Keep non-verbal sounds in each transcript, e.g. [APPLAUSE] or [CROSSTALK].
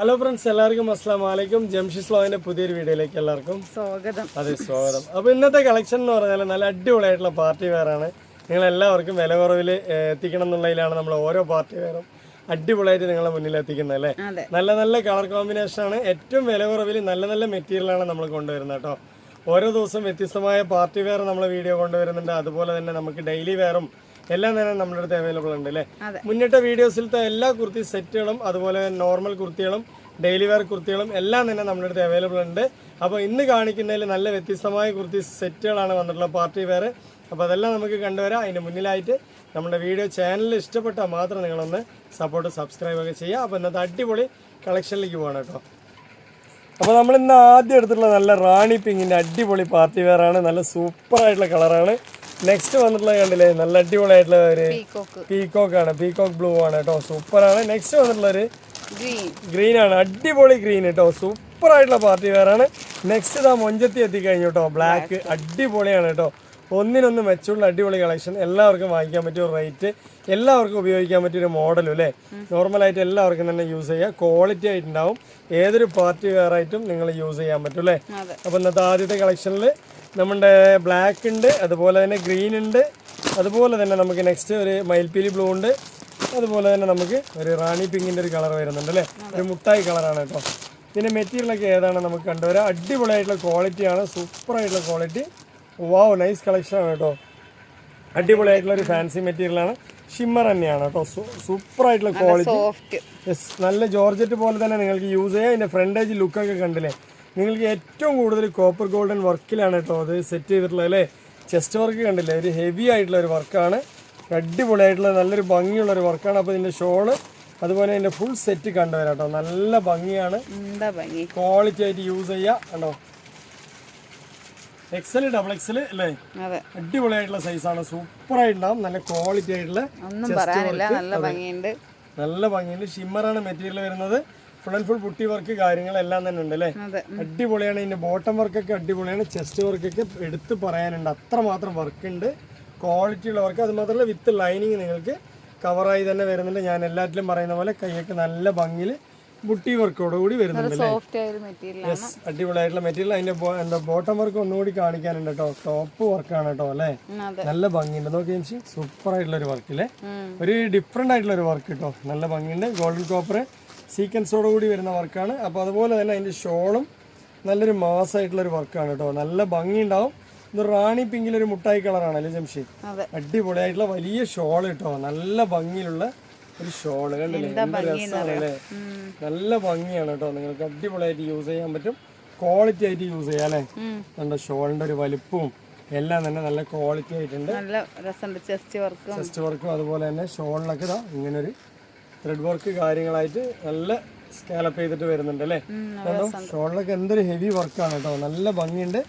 Hello friends എല്ലാവർക്കും അസ്സാം വലൈക്കും ജംഷി സ്ലോവിന്റെ പുതിയൊരു വീഡിയോയിലേക്ക് എല്ലാവർക്കും സ്വാഗതം. അതെ സ്വാഗതം. അപ്പോൾ ഇന്നത്തെ കളക്ഷൻ എന്ന് പറഞ്ഞാൽ നല്ല അടിപൊളിയായിട്ടുള്ള പാർട്ടി വെയറാണ് നിങ്ങൾ എല്ലാവർക്കും വില കുറവിൽ എത്തിക്കണം എന്നുള്ളതിലാണ് നമ്മൾ ഓരോ പാർട്ടി വെയറും അടിപൊളിയായിട്ട് നിങ്ങളെ മുന്നിൽ എത്തിക്കുന്നത് അല്ലേ? നല്ല നല്ല കളർ കോമ്പിനേഷൻ ആണ്. ഏറ്റവും വില കുറവിൽ നല്ല നല്ല മെറ്റീരിയലാണ് നമ്മൾ കൊണ്ടുവരുന്നത് കേട്ടോ. ഓരോ ദിവസം വ്യത്യസ്തമായ പാർട്ടി വെയർ നമ്മൾ വീഡിയോ കൊണ്ടുവരുന്നുണ്ട്. അതുപോലെ തന്നെ നമുക്ക് ഡെയിലി വെയറും എല്ലാം തന്നെ നമ്മുടെ അടുത്ത് അവൈലബിൾ ഉണ്ട് അല്ലേ. മുന്നിട്ട വീഡിയോസിലത്തെ എല്ലാ കുർത്തി സെറ്റുകളും അതുപോലെ നോർമൽ കുർത്തികളും ഡെയിലി വെയർ കുർത്തികളും എല്ലാം തന്നെ നമ്മുടെ അടുത്ത് അവൈലബിൾ ഉണ്ട്. അപ്പോൾ ഇന്ന് കാണിക്കുന്നതിൽ നല്ല വ്യത്യസ്തമായ കുർത്തി സെറ്റുകളാണ് വന്നിട്ടുള്ളത് പാർട്ടി വെയർ അപ്പോൾ അതെല്ലാം നമുക്ക് കണ്ടുവരാം. അതിന് മുന്നിലായിട്ട് നമ്മുടെ വീഡിയോ ചാനൽ ഇഷ്ടപ്പെട്ടാൽ മാത്രം നിങ്ങളൊന്ന് സപ്പോർട്ട് സബ്സ്ക്രൈബ് ഒക്കെ ചെയ്യുക. അപ്പോൾ ഇന്നത്തെ അടിപൊളി കളക്ഷനിലേക്ക് പോകണം കേട്ടോ. അപ്പോൾ നമ്മൾ ഇന്ന് ആദ്യം എടുത്തിട്ടുള്ള നല്ല റാണി പിങ്കിന്റെ അടിപൊളി പാർട്ടി വെയറാണ് ആണ്. നല്ല സൂപ്പർ ആയിട്ടുള്ള കളറാണ് നെക്സ്റ്റ് വന്നിട്ടുള്ളത് കണ്ടില്ലേ? നല്ല അടിപൊളിയായിട്ടുള്ള ഒരു പീകോക്ക് ആണ്. പീകോക്ക് ബ്ലൂ ആണ് കേട്ടോ സൂപ്പർ ആണ്. നെക്സ്റ്റ് വന്നിട്ടുള്ള ഒരു ഗ്രീൻ ആണ്. അടിപൊളി ഗ്രീൻ കേട്ടോ സൂപ്പർ ആയിട്ടുള്ള പാർട്ടി വെയറാണ് ആണ്. നെക്സ്റ്റ് ഇതാ മൊഞ്ചത്തി എത്തിക്കഴിഞ്ഞു കേട്ടോ ബ്ലാക്ക് അടിപൊളിയാണ് കേട്ടോ ഒന്നിനൊന്ന് മെച്ചുള്ള അടിപൊളി കളക്ഷൻ എല്ലാവർക്കും വാങ്ങിക്കാൻ പറ്റിയ ഒരു റേറ്റ് എല്ലാവർക്കും ഉപയോഗിക്കാൻ പറ്റിയ ഒരു മോഡലും അല്ലേ? നോർമലായിട്ട് എല്ലാവർക്കും തന്നെ യൂസ് ചെയ്യാം. ക്വാളിറ്റി ആയിട്ടുണ്ടാവും. ഏതൊരു പാർട്ടി വെയർ ആയിട്ടും നിങ്ങൾ യൂസ് ചെയ്യാൻ പറ്റും അല്ലേ? അപ്പം ഇന്നത്തെ ആദ്യത്തെ കളക്ഷനിൽ നമ്മുടെ ബ്ലാക്ക് ഉണ്ട് അതുപോലെ തന്നെ ഗ്രീൻ ഉണ്ട് അതുപോലെ തന്നെ നമുക്ക് നെക്സ്റ്റ് ഒരു മയിൽപ്പീലി ബ്ലൂ ഉണ്ട് അതുപോലെ തന്നെ നമുക്ക് ഒരു റാണി പിങ്കിന്റെ ഒരു കളർ വരുന്നുണ്ട് അല്ലേ? ഒരു മുട്ടായി കളറാണ് കേട്ടോ. ഇതിന്റെ മെറ്റീരിയലൊക്കെ ഏതാണ് നമുക്ക് കണ്ടുവരാം. അടിപൊളിയായിട്ടുള്ള ക്വാളിറ്റിയാണ് സൂപ്പർ ആയിട്ടുള്ള ക്വാളിറ്റി വാവ് നൈസ് കളക്ഷനാണ് കേട്ടോ. അടിപൊളിയായിട്ടുള്ള ഒരു ഫാൻസി മെറ്റീരിയലാണ് ഷിമ്മർ തന്നെയാണ് കേട്ടോ. സൂപ്പർ ആയിട്ടുള്ള ക്വാളിറ്റി യെസ് നല്ല ജോർജറ്റ് പോലെ തന്നെ നിങ്ങൾക്ക് യൂസ് ചെയ്യാം. അതിന്റെ ഫ്രണ്ടേജ് ലുക്കൊക്കെ കണ്ടില്ലേ? നിങ്ങൾക്ക് ഏറ്റവും കൂടുതൽ കോപ്പർ ഗോൾഡൻ വർക്കിലാണ് കേട്ടോ അത് സെറ്റ് ചെയ്തിട്ടുള്ളത് അല്ലേ? ചെസ്റ്റ് വർക്ക് കണ്ടില്ലേ? ഒരു ഹെവി ആയിട്ടുള്ള ഒരു വർക്കാണ് അടിപൊളിയായിട്ടുള്ള നല്ലൊരു ഭംഗിയുള്ള ഒരു വർക്കാണ് അപ്പോൾ ഇതിന്റെ ഷോൾ അതുപോലെ ഇതിന്റെ ഫുൾ സെറ്റ് കണ്ടുവരാം കേട്ടോ നല്ല ഭംഗിയാണ്. ക്വാളിറ്റി ആയിട്ട് യൂസ് ചെയ്യുക കണ്ടോ? എക്സൽ ഡബിൾ എക്സൽ അല്ലേ? അടിപൊളിയായിട്ടുള്ള സൈസാണ് സൂപ്പർ ആയിട്ടുണ്ടാവും. നല്ല ക്വാളിറ്റി ആയിട്ടുള്ള ഒന്നും പറയാനില്ല. നല്ല ഭംഗിയുണ്ട്. നല്ല ഭംഗിയുണ്ട്. ഷിമ്മറാണ് മെറ്റീരിയൽ വരുന്നത്. ഫുൾ ആൻഡ് ഫുൾ പുട്ടി വർക്ക് കാര്യങ്ങളെല്ലാം തന്നെ ഉണ്ട് അല്ലേ അടിപൊളിയാണ്. ഇതിന്റെ ബോട്ടം വർക്കൊക്കെ അടിപൊളിയാണ്. ചെസ്റ്റ് വർക്കൊക്കെ എടുത്ത് പറയാനുണ്ട്. അത്രമാത്രം വർക്ക് ഉണ്ട്. ക്വാളിറ്റി ഉള്ള വർക്ക് അത് മാത്രമല്ല വിത്ത് ലൈനിങ് നിങ്ങൾക്ക് കവറായി തന്നെ വരുന്നുണ്ട്. ഞാൻ എല്ലാറ്റിലും പറയുന്ന പോലെ കൈയൊക്കെ നല്ല ഭംഗിയിൽ ബുട്ടി വർക്കോട് കൂടി വരുന്നുണ്ട് യെസ് അടിപൊളിയായിട്ടുള്ള മെറ്റീരിയൽ അതിന്റെ എന്താ ബോട്ടം വർക്ക് ഒന്നുകൂടി കാണിക്കാനുണ്ട് കേട്ടോ ടോപ്പ് വർക്കാണ് കേട്ടോ അല്ലേ? നല്ല ഭംഗിയുണ്ട്. നോക്കി സൂപ്പർ ആയിട്ടുള്ള ഒരു വർക്ക് അല്ലേ ഒരു ഡിഫറെന്റ് ആയിട്ടുള്ള ഒരു വർക്ക് കേട്ടോ നല്ല ഭംഗിയുണ്ട്. ഗോൾഡൻ കോപ്പർ സീക്വൻസോട് കൂടി വരുന്ന വർക്കാണ്. അപ്പോൾ അതുപോലെ തന്നെ അതിന്റെ ഷോളും നല്ലൊരു മാസമായിട്ടുള്ള ഒരു വർക്കാണ് കേട്ടോ. നല്ല ഭംഗിയുണ്ടാവും. ഇത് റാണി പിങ്കിലൊരു മുട്ടായി കളറാണ് അല്ലേ ജംഷി അടിപൊളിയായിട്ടുള്ള വലിയ ഷോൾ കേട്ടോ. നല്ല ഭംഗിയിലുള്ള ഒരു ഷോൾ കണ്ടില്ലേ? നല്ല ഭംഗിയാണ് കേട്ടോ. നിങ്ങൾക്ക് അടിപൊളിയായിട്ട് യൂസ് ചെയ്യാൻ പറ്റും. ക്വാളിറ്റി ആയിട്ട് യൂസ് ചെയ്യാം അല്ലേ? നമ്മുടെ ഷോളിന്റെ ഒരു വലുപ്പവും എല്ലാം തന്നെ നല്ല ക്വാളിറ്റി ആയിട്ടുണ്ട്. നല്ല രസമുണ്ട്. ചെസ്റ്റ് വർക്കും. ചെസ്റ്റ് വർക്കും അതുപോലെ തന്നെ ഷോളിലൊക്കെ ഇങ്ങനൊരു ഇങ്ങനെ ഒരു ത്രെഡ് വർക്ക് കാര്യങ്ങളായിട്ട് നല്ല സ്കാലപ്പ് ചെയ്തിട്ട് വരുന്നുണ്ട് അല്ലേ? കാരണം ഷോളിലൊക്കെ എന്തൊരു ഹെവി വർക്കാണ് കേട്ടോ. നല്ല ഭംഗിയുണ്ട്.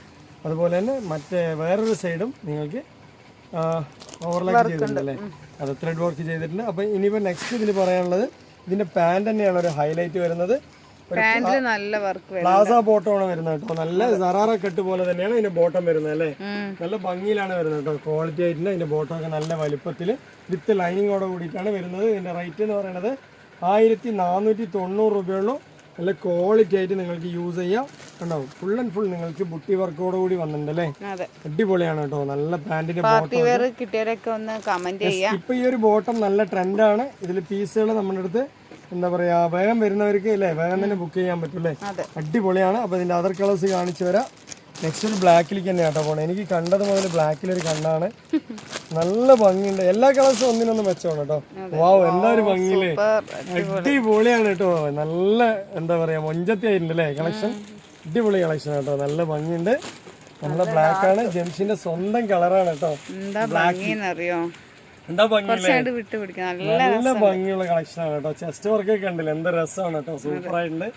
അതുപോലെ തന്നെ മറ്റേ വേറൊരു സൈഡും നിങ്ങൾക്ക് ഓവർലാക്ക് ചെയ്തിട്ടുണ്ട് അല്ലേ? അത് ത്രെഡ് വർക്ക് ചെയ്തിട്ടുണ്ട്. അപ്പോൾ ഇനിയിപ്പോൾ നെക്സ്റ്റ് ഇതിൽ പറയാനുള്ളത് ഇതിന്റെ പാന്റ് തന്നെയാണ് ഒരു ഹൈലൈറ്റ് വരുന്നത്. നല്ല വർക്ക് ആണ് പ്ലാസ ബോട്ടമാണ് വരുന്നത് കേട്ടോ. നല്ല സറാറ കെട്ട് പോലെ തന്നെയാണ് ഇതിന്റെ ബോട്ടം വരുന്നത് അല്ലേ? നല്ല ഭംഗിയിലാണ് വരുന്നത് കേട്ടോ. ക്വാളിറ്റി ആയിട്ടുണ്ട് അതിന്റെ ബോട്ടം ഒക്കെ നല്ല വലുപ്പത്തിൽ വിത്ത് ലൈനിങ്ങോടെ കൂടിയിട്ടാണ് വരുന്നത്. ഇതിന്റെ റേറ്റ് എന്ന് പറയുന്നത് ആയിരത്തി നാനൂറ്റി തൊണ്ണൂറ് രൂപയുള്ളൂ. നല്ല ക്വാളിറ്റി ആയിട്ട് നിങ്ങൾക്ക് യൂസ് ചെയ്യാം. കണ്ടോ? ഫുൾ ആൻഡ് ഫുൾ നിങ്ങൾക്ക് ബുട്ടി വർക്കോട് കൂടി വന്നിട്ടുണ്ട് അല്ലേ? അടിപൊളിയാണ് കേട്ടോ. നല്ല കമന്റ് ചെയ്യാം. ഇപ്പൊ ഈ ഒരു ബോട്ടം നല്ല ട്രെൻഡാണ് ഇതിൽ പീസുകൾ നമ്മുടെ അടുത്ത് എന്താ പറയാ വേഗം വരുന്നവർക്ക് അല്ലേ വേഗം തന്നെ ബുക്ക് ചെയ്യാൻ പറ്റും അല്ലേ അടിപൊളിയാണ്. അപ്പൊ ഇതിന്റെ അതർ കളേഴ്സ് കാണിച്ചു തരാം. നെക്സ്റ്റ് ഒരു ബ്ലാക്കിലേക്ക് തന്നെ കേട്ടോ പോണേ. എനിക്ക് കണ്ടത് മുതൽ ബ്ലാക്കിൽ ഒരു കണ്ണാണ്. നല്ല ഭംഗിയുണ്ട്. എല്ലാ കളേഴ്സും ഒന്നിനൊന്നും മെച്ചമാണ് കേട്ടോ. വാവ് എന്താ ഒരു ഭംഗിയില്ലേ അടിപൊളിയാണ് കേട്ടോ. നല്ല എന്താ പറയാ മൊഞ്ചത്തി ആയിട്ടുണ്ട് അല്ലേ കളക്ഷൻ അടിപൊളി കളക്ഷൻ കേട്ടോ. നല്ല ഭംഗിയുണ്ട്. നമ്മളെ ബ്ലാക്ക് ആണ്. ജെംസിന്റെ സ്വന്തം കളറാണ് കേട്ടോ. എന്താ ഭംഗിന്നറിയോ? എന്താ ഭംഗി കുറച്ചായിട്ട് വിട്ടു പിടിക്കാം നല്ല ഭംഗിയുള്ള കളക്ഷൻ ആണ് കേട്ടോ. ചെസ്റ്റ് വർക്ക് ഒക്കെ കണ്ടില്ല? എന്ത് രസമാണ് കേട്ടോ. സൂപ്പർ ആയിട്ടുണ്ട്.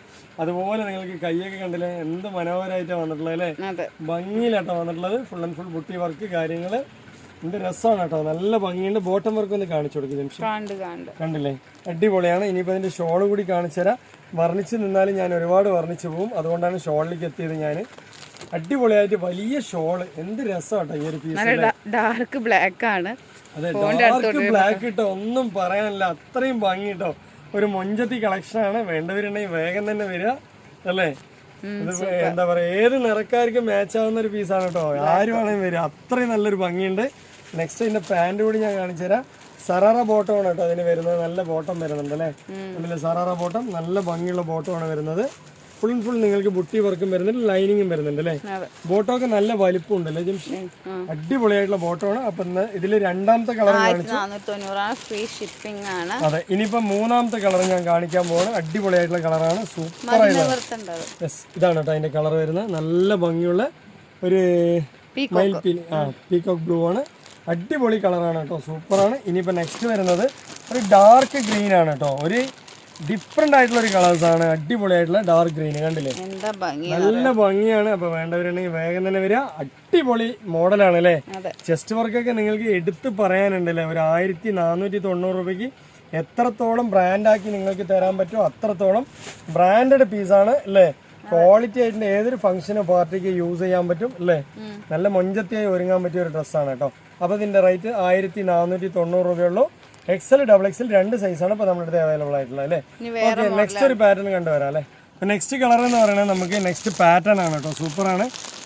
അതുപോലെ നിങ്ങൾക്ക് കൈയൊക്കെ കണ്ടില്ല? എന്ത് മനോഹരമായിട്ടാണ് വന്നിട്ടുള്ളത് അല്ലേ? ഭംഗിയിലാട്ടോ വന്നിട്ടുള്ളത്. ഫുൾ ആൻഡ് ഫുൾ ബുട്ടി വർക്ക് കാര്യങ്ങൾ. എന്ത് രസമാണ് കേട്ടോ. നല്ല ഭംഗിയുണ്ട്. ബോട്ടം വർക്ക് ഒന്ന് കാണിച്ചു കൊടുക്കും കണ്ടില്ലേ? അടിപൊളിയാണ്. ഇനിയിപ്പോൾ അതിന്റെ ഷോൾ കൂടി കാണിച്ചു തരാം. വർണിച്ച് നിന്നാലും ഞാൻ ഒരുപാട് വർണിച്ചു പോകും. അതുകൊണ്ടാണ് ഷോളിലേക്ക് എത്തിയത് ഞാൻ അടിപൊളിയായിട്ട് വലിയ ഷോൾ എന്ത് രസമാട്ടോ ഈ ഒരു പീസ് ഡാർക്ക് ബ്ലാക്ക് ആണ്. ബ്ലാക്ക് ഇട്ടോ ഒന്നും പറയാനില്ല. അത്രയും ഭംഗി കേട്ടോ ഒരു മൊഞ്ചത്തി കളക്ഷനാണ് വേണ്ടവരുണ്ടെങ്കിൽ വേഗം തന്നെ വരിക അല്ലേ? എന്താ പറയാ ഏത് നിറക്കാർക്കും മാച്ച് ആവുന്ന ഒരു പീസാണ് കേട്ടോ. ആരും ആണെങ്കിലും വരിക. അത്രയും നല്ലൊരു ഭംഗിയുണ്ട്. നെക്സ്റ്റ് ഇതിന്റെ പാന്റ് കൂടി ഞാൻ കാണിച്ചു തരാം. സറാറ ആണ് കേട്ടോ അതിന് വരുന്നത്. നല്ല ബോട്ടം വരുന്നുണ്ട് അല്ലേ? സറാറ ബോട്ടം നല്ല ഭംഗിയുള്ള ബോട്ടം ആണ് വരുന്നത്. ഫുൾ ആൻഡ് ഫുൾ നിങ്ങൾക്ക് ബുട്ടി വർക്കും വരുന്നുണ്ട് ലൈനിങ്ങും വരുന്നുണ്ട് അല്ലേ? ബോട്ടോ ഒക്കെ നല്ല വലിപ്പം ഉണ്ടല്ലേ ജംഷി അടിപൊളിയായിട്ടുള്ള ബോട്ടോ ആണ് അപ്പൊ ഇതിൽ ഇതിൽ രണ്ടാമത്തെ കളർ ഫ്രീ ഷിപ്പിംഗ് ആണ്. അതെ ഇനിയിപ്പോ മൂന്നാമത്തെ കളർ ഞാൻ കാണിക്കാൻ പോവാണ്. അടിപൊളിയായിട്ടുള്ള കളറാണ്. സൂപ്പർ ആയിട്ടുള്ള യെസ് ഇതാണ് കേട്ടോ അതിന്റെ കളർ വരുന്നത്. നല്ല ഭംഗിയുള്ള ഒരു പീക്കോക്ക് പീകോക്ക് ബ്ലൂ ആണ്. അടിപൊളി കളറാണ് കേട്ടോ സൂപ്പറാണ് ഇനിയിപ്പോൾ നെക്സ്റ്റ് വരുന്നത് ഒരു ഡാർക്ക് ഗ്രീൻ ആണ് കേട്ടോ ഒരു ഡിഫറെന്റ് ആയിട്ടുള്ള ഒരു കളേഴ്സ് ആണ്. അടിപൊളിയായിട്ടുള്ള ഡാർക്ക് ഗ്രീൻ കണ്ടില്ലേ? നല്ല ഭംഗിയാണ്. അപ്പൊ വേണ്ടവരുണ്ടെങ്കിൽ വേഗം തന്നെ വരിക. അടിപൊളി മോഡലാണ് അല്ലേ? ചെസ്റ്റ് വർക്കൊക്കെ നിങ്ങൾക്ക് എടുത്ത് പറയാനുണ്ടല്ലേ ഒരു ആയിരത്തി നാനൂറ്റി തൊണ്ണൂറ് രൂപയ്ക്ക് എത്രത്തോളം ബ്രാൻഡാക്കി നിങ്ങൾക്ക് തരാൻ പറ്റുമോ അത്രത്തോളം ബ്രാൻഡഡ് പീസാണ് അല്ലേ? ക്വാളിറ്റി ആയിട്ട് ഏതൊരു ഫംഗ്ഷനോ പാർട്ടിക്ക് യൂസ് ചെയ്യാൻ പറ്റും അല്ലേ? നല്ല മൊഞ്ചത്തിയായി ഒരുങ്ങാൻ പറ്റിയ ഒരു ഡ്രസ്സാണ് കേട്ടോ. അപ്പോൾ ഇതിന്റെ റേറ്റ് ആയിരത്തി നാനൂറ്റി തൊണ്ണൂറ് രൂപയുള്ളൂ എക്സൽ ഡബിൾ എക്സൽ രണ്ട് സൈസാണ് ഇപ്പോൾ നമ്മുടെ അടുത്ത് അവൈലബിൾ ആയിട്ടുള്ളത് അല്ലേ? ഓക്കെ നെക്സ്റ്റ് ഒരു പാറ്റേൺ കണ്ടുവരാം അല്ലേ? നെക്സ്റ്റ് കളർ എന്ന് പറയുന്നത് നമുക്ക് നെക്സ്റ്റ് പാറ്റേൺ ആണ് കേട്ടോ. സൂപ്പറാണ്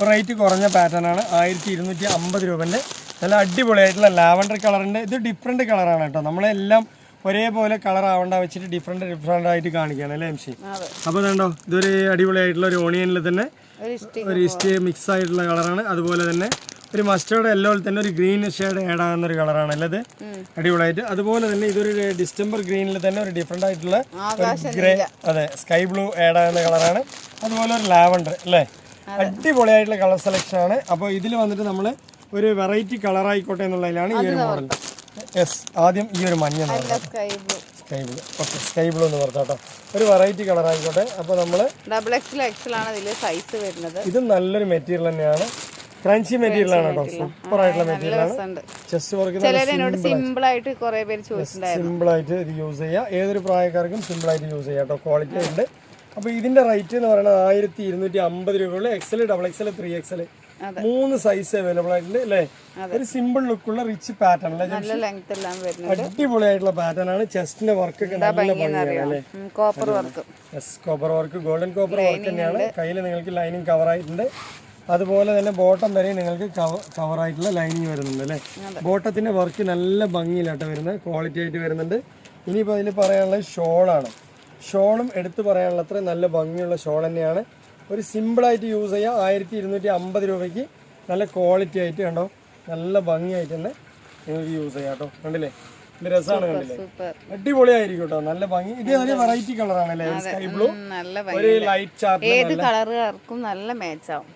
റേറ്റ് കുറഞ്ഞ പാറ്റേൺ ആണ്. ആയിരത്തി ഇരുന്നൂറ്റി അമ്പത് രൂപന്റെ നല്ല അടിപൊളിയായിട്ടുള്ള ലാവൻഡർ കളറിന്റെ ഇത് ഡിഫറെന്റ് കളറാണ് കേട്ടോ. നമ്മളെല്ലാം ഒരേപോലെ കളർ ആവണ്ട വെച്ചിട്ട് ഡിഫറെന്റ് ഡിഫറെന്റ് ആയിട്ട് കാണിക്കുകയാണ് അല്ലേ എംഷി അപ്പൊ അപ്പോൾ കണ്ടോ ഇതൊരു അടിപൊളിയായിട്ടുള്ള ഒരു ഓണിയനിൽ തന്നെ ഒരു ഇസ്റ്റ് മിക്സ് ആയിട്ടുള്ള കളറാണ് അതുപോലെ തന്നെ ഒരു മസ്റ്റേർഡ് എല്ലോ തന്നെ ഒരു ഗ്രീൻ ഷെയ്ഡ് ആഡ് ആകുന്ന ഒരു കളറാണ് അല്ലത് അടിപൊളിയായിട്ട്. അതുപോലെ തന്നെ ഇതൊരു ഡിസ്റ്റംബർ ഗ്രീനിൽ തന്നെ ഒരു ഡിഫറെന്റ് ആയിട്ടുള്ള ഗ്രേ അതെ സ്കൈ ബ്ലൂ ആഡ് ആകുന്ന കളറാണ് അതുപോലെ ഒരു ലാവണ്ടർ അല്ലേ? അടിപൊളിയായിട്ടുള്ള കളർ സെലക്ഷൻ ആണ്. അപ്പോൾ ഇതിൽ വന്നിട്ട് നമ്മൾ ഒരു വെറൈറ്റി കളർ ആയിക്കോട്ടെ എന്നുള്ളതിലാണ് ഈ ഒരു മോഡൽ യെസ് ആദ്യം ഈ ഒരു മഞ്ഞ sky blue sky blue okay sky blue എന്ന് പറഞ്ഞാട്ടോ ഒരു വെറൈറ്റി കളർ ആയിക്കോട്ടെ. അപ്പോൾ നമ്മൾ ഡബിൾ എക്സൽ എക്സൽ ആണ് ഇതിൽ സൈസ് വരുന്നത്. ഇത് നല്ലൊരു മെറ്റീരിയൽ തന്നെയാണ്. ക്രഞ്ചി മെറ്റീരിയൽ ആണ്? കേട്ടോ സൂപ്പർ ആയിട്ടുള്ള മെറ്റീരിയൽ ആണ്. ചെസ്റ്റ് വർക്ക് സിമ്പിൾ ആയിട്ട് കുറെ പേര് ചോദിച്ചിട്ടുണ്ടായിരുന്നു. സിമ്പിൾ ആയിട്ട് ഇത് യൂസ് ചെയ്യാം. ഏതൊരു പ്രായക്കാർക്കും സിമ്പിൾ ആയിട്ട് യൂസ് ചെയ്യാം കേട്ടോ. ക്വാളിറ്റി ഉണ്ട്. അപ്പോൾ ഇതിന്റെ റേറ്റ് എന്ന് പറയുന്നത് ആയിരത്തി ഇരുന്നൂറ്റി അമ്പത് രൂപയുള്ള XL double XL three XL മൂന്ന് സൈസ് അവൈലബിൾ ആയിട്ടുണ്ട് അല്ലേ? ഒരു സിമ്പിൾ ലുക്കുള്ള റിച്ച് പാറ്റേൺ അല്ലേ അടിപൊളിയായിട്ടുള്ള പാറ്റേൺ ആണ്. ചെസ്റ്റിന്റെ വർക്ക് ഒക്കെ നല്ല ഭംഗിയാണ് copper work golden copper work തന്നെയാണ്. കയ്യിൽ നിങ്ങൾക്ക് ലൈനിങ് കവർ ആയിട്ടുണ്ട്. അതുപോലെ തന്നെ ബോട്ടം വരെ നിങ്ങൾക്ക് കവർ ആയിട്ടുള്ള ലൈനിങ് വരുന്നുണ്ട് അല്ലേ? ബോട്ടത്തിന്റെ വർക്ക് നല്ല ഭംഗിയിലാട്ടോ വരുന്നത്. ക്വാളിറ്റി ആയിട്ട് വരുന്നുണ്ട്. ഇനിയിപ്പോൾ അതിൽ പറയാനുള്ളത് ഷോളാണ്. ഷോളും എടുത്തു പറയാനുള്ള അത്ര നല്ല ഭംഗിയുള്ള ഷോൾ തന്നെയാണ്. ഒരു സിമ്പിളായിട്ട് യൂസ് ചെയ്യുക ആയിരത്തി ഇരുന്നൂറ്റി അമ്പത് രൂപയ്ക്ക് നല്ല ക്വാളിറ്റി ആയിട്ട് കണ്ടോ? നല്ല ഭംഗിയായിട്ട് തന്നെ നിങ്ങൾക്ക് യൂസ് ചെയ്യാം കേട്ടോ. കണ്ടില്ലേ? രസമാണ് കണ്ടില്ലേ? അടിപൊളിയായിരിക്കും കേട്ടോ. നല്ല ഭംഗി. ഇത് ഒരു വെറൈറ്റി കളറാണല്ലേ സ്കൈ ബ്ലൂ നല്ല ഒരു ലൈറ്റ് ചാർട്ട് ഏത് കളറുകാർക്കും നല്ല മാച്ച് ആവും.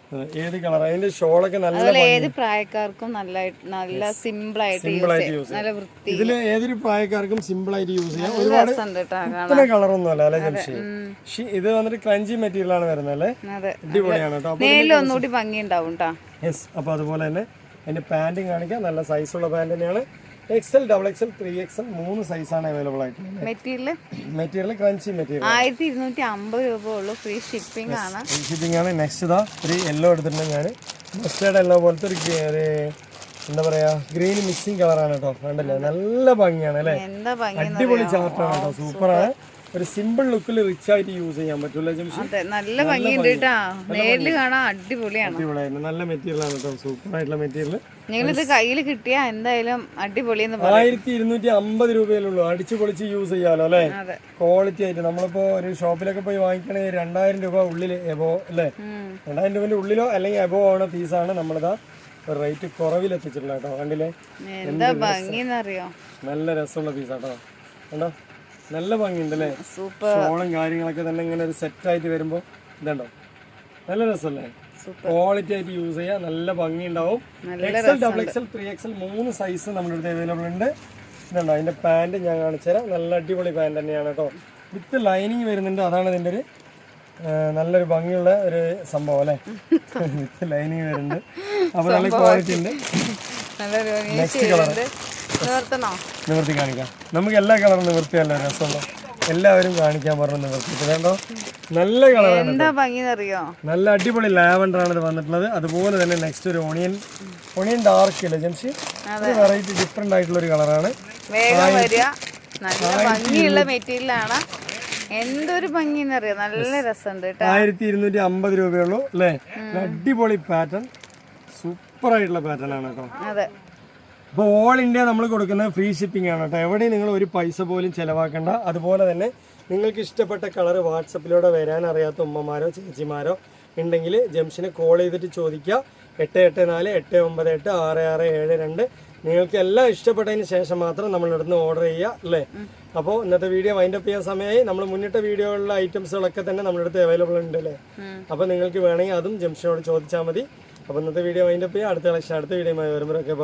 ഏത് കളർ അതിന്റെ ഷോളൊക്കെ നല്ല ഏത് പ്രായക്കാർക്കും നല്ല നല്ല സിമ്പിൾ ആയിട്ട് യൂസ് ആയിട്ട് ചെയ്യാം. നല്ല വൃത്തി ഇതിൽ ഏതൊരു പ്രായക്കാർക്കും സിമ്പിൾ ആയിട്ട് യൂസ് ചെയ്യാം. ഒരുപാട് ഇത്ര കളറൊന്നും അല്ല അല്ലെ ജംഷി ഇത് വന്നിട്ട് ക്രഞ്ചി മെറ്റീരിയൽ ആണ് വരുന്നത് അല്ലേ? അടിപൊളിയാണ് കേട്ടോ. നേരിൽ ഒന്നുകൂടി ഭംഗി ഉണ്ടാവും യെസ് അപ്പൊ അതുപോലെ തന്നെ അതിന്റെ പാന്റും കാണിക്കാം. നല്ല സൈസുള്ള പാന്റ് തന്നെയാണ്. XL double XL three XL മൂന്ന് സൈസാണ് അവൈലബിൾ ആയിട്ടുള്ളത്. മെറ്റീരിയൽ മെറ്റീരിയൽ ക്രഞ്ചി മെറ്റീരിയൽ ആയിരത്തി ഇരുന്നൂറ്റി അമ്പത് രൂപ ഉള്ളൂ. ഫ്രീ ഷിപ്പിംഗ് ആണ്. ഷിപ്പിംഗ് ആണ്. നെക്സ്റ്റ് ഇതാ ഒരു എല്ലോ എടുത്തിട്ടുണ്ട് ഞാൻ മസ്റ്റേർഡ് എല്ലോ പോലത്തെ ഒരു എന്താ പറയാ ഗ്രീൻ മിക്സിങ് കളറാണ് കേട്ടോ. കണ്ടല്ലേ? നല്ല ഭംഗിയാണ് അല്ലേ? അടിപൊളി ചാർട്ടാണ് കേട്ടോ. സൂപ്പറാണ്. ഒരു സിമ്പിൾ ലുക്കിൽ റിച്ച് ആയിട്ട് യൂസ് ചെയ്യാൻ പറ്റൂല ജംഷി? അതെ നല്ല ഭംഗിയുണ്ട് കേട്ടാ. നേരിൽ കാണാൻ അടിപൊളിയാണ്. അടിപൊളിയായിരുന്നു. നല്ല മെറ്റീരിയൽ ആണ് കേട്ടോ. സൂപ്പർ ആയിട്ടുള്ള മെറ്റീരിയൽ നിങ്ങൾ ഇത് കയ്യിൽ കിട്ടിയാ എന്തായാലും അടിപൊളി എന്ന് ആയിരത്തി ഇരുന്നൂറ്റി അമ്പത് രൂപയിലുള്ളൂ. അടിച്ചു പൊളിച്ച് യൂസ് ചെയ്യാലോ അല്ലേ? ക്വാളിറ്റി ആയിട്ട്. നമ്മളിപ്പോ ഒരു ഷോപ്പിലൊക്കെ പോയി വാങ്ങിക്കണേ രണ്ടായിരം രൂപ ഉള്ളിൽ എബോ അല്ലേ. രണ്ടായിരം രൂപന്റെ ഉള്ളിലോ അല്ലെങ്കിൽ എബോ ആണ് പീസാണ് നമ്മളിതാ റേറ്റ് കുറവിൽ എത്തിച്ചിട്ടുള്ള കേട്ടോ. കണ്ടില്ലേ? എന്താ ഭംഗി നല്ല രസമുള്ള പീസാട്ടോ കണ്ടോ? നല്ല ഭംഗിയുണ്ട് അല്ലേ സൂപ്പർ. ഷോളും കാര്യങ്ങളൊക്കെ തന്നെ ഇങ്ങനെ ഒരു സെറ്റ് ആയിട്ട് വരുമ്പോൾ ഇതുണ്ടോ? നല്ല രസമല്ലേ? ക്വാളിറ്റി ആയിട്ട് യൂസ് ചെയ്യാം നല്ല ഭംഗി ഉണ്ടാവും XL double XL three XL മൂന്ന് സൈസ് നമ്മുടെ അടുത്ത് അവൈലബിൾ ഉണ്ട്. ഇതുണ്ടോ? അതിന്റെ പാന്റ് ഞാൻ കാണിച്ചു തരാം. നല്ല അടിപൊളി പാന്റ് തന്നെയാണ് കേട്ടോ. വിത്ത് ലൈനിങ് വരുന്നുണ്ട്. അതാണ് ഇതിന്റെ ഒരു നല്ലൊരു ഭംഗിയുള്ള ഒരു സംഭവം അല്ലേ? [LAUGHS] വിത്ത് ലൈനിങ് വരുന്നുണ്ട്. അപ്പൊ നല്ല ക്വാളിറ്റി ഉണ്ട്. [LAUGHS] നെക്സ്റ്റ് നിവർത്തണോ നിവർത്തി കാണിക്കാം. നമുക്ക് എല്ലാ കളറും നിവർത്തിയല്ല രസമുള്ള എല്ലാവരും കാണിക്കാൻ പറഞ്ഞു നിവർത്തി നല്ല കളറാണ് നല്ല അടിപൊളി ലാവൻഡർ ആണ് ഇത് വന്നിട്ടുള്ളത്. അതുപോലെ തന്നെ നെക്സ്റ്റ് ഒരു ഓണിയൻ ഓണിയൻ ഡാർക്ക് ഇല്ല ജംഷി ഒരു വെറൈറ്റി ഡിഫറെന്റ് ആയിട്ടുള്ള ഒരു കളറാണ് ഭംഗിയുള്ള മെറ്റീരിയലാണ്. എന്തൊരു ഭംഗിന്നറിയോ? നല്ല രസമുണ്ട് കേട്ടോ. ആയിരത്തി ഇരുന്നൂറ്റി അമ്പത് രൂപയുള്ളൂ അല്ലേ അടിപൊളി പാറ്റേൺ സൂപ്പർ ആയിട്ടുള്ള പാറ്റേൺ ആണ് കേട്ടോ. അതെ. അപ്പോൾ ഓൾ ഇന്ത്യ നമ്മൾ കൊടുക്കുന്നത് ഫ്രീ ഷിപ്പിംഗ് ആണ് കേട്ടോ. എവിടെയും നിങ്ങൾ ഒരു പൈസ പോലും ചിലവാക്കേണ്ട. അതുപോലെ തന്നെ നിങ്ങൾക്ക് ഇഷ്ടപ്പെട്ട കളർ വാട്സപ്പിലൂടെ വരാൻ അറിയാത്ത ഉമ്മമാരോ ചേച്ചിമാരോ ഉണ്ടെങ്കിൽ ജംഷനെ കോൾ ചെയ്തിട്ട് ചോദിക്കുക. എട്ട് എട്ട് നാല് എട്ട് ഒമ്പത് എട്ട് ആറ് ആറ് ഏഴ് രണ്ട്. നിങ്ങൾക്ക് എല്ലാം ഇഷ്ടപ്പെട്ടതിന് ശേഷം മാത്രം നമ്മൾ ഇവിടുന്ന് ഓർഡർ ചെയ്യുക അല്ലേ? അപ്പോൾ ഇന്നത്തെ വീഡിയോ വൈൻഡ് അപ്പ് ചെയ്യാൻ സമയമായി. നമ്മൾ മുന്നിട്ട വീഡിയോകളിലെ ഐറ്റംസുകളൊക്കെ തന്നെ നമ്മുടെ അടുത്ത് അവൈലബിൾ ഉണ്ട് അല്ലേ? അപ്പോൾ നിങ്ങൾക്ക് വേണമെങ്കിൽ അതും ജംഷനോട് ചോദിച്ചാൽ മതി. അപ്പോൾ ഇന്നത്തെ വീഡിയോ വൈൻഡ് അപ്പ് ചെയ്യുക അടുത്ത കളക്ഷൻ അടുത്ത വീഡിയോ വരുമ്പോഴൊക്കെ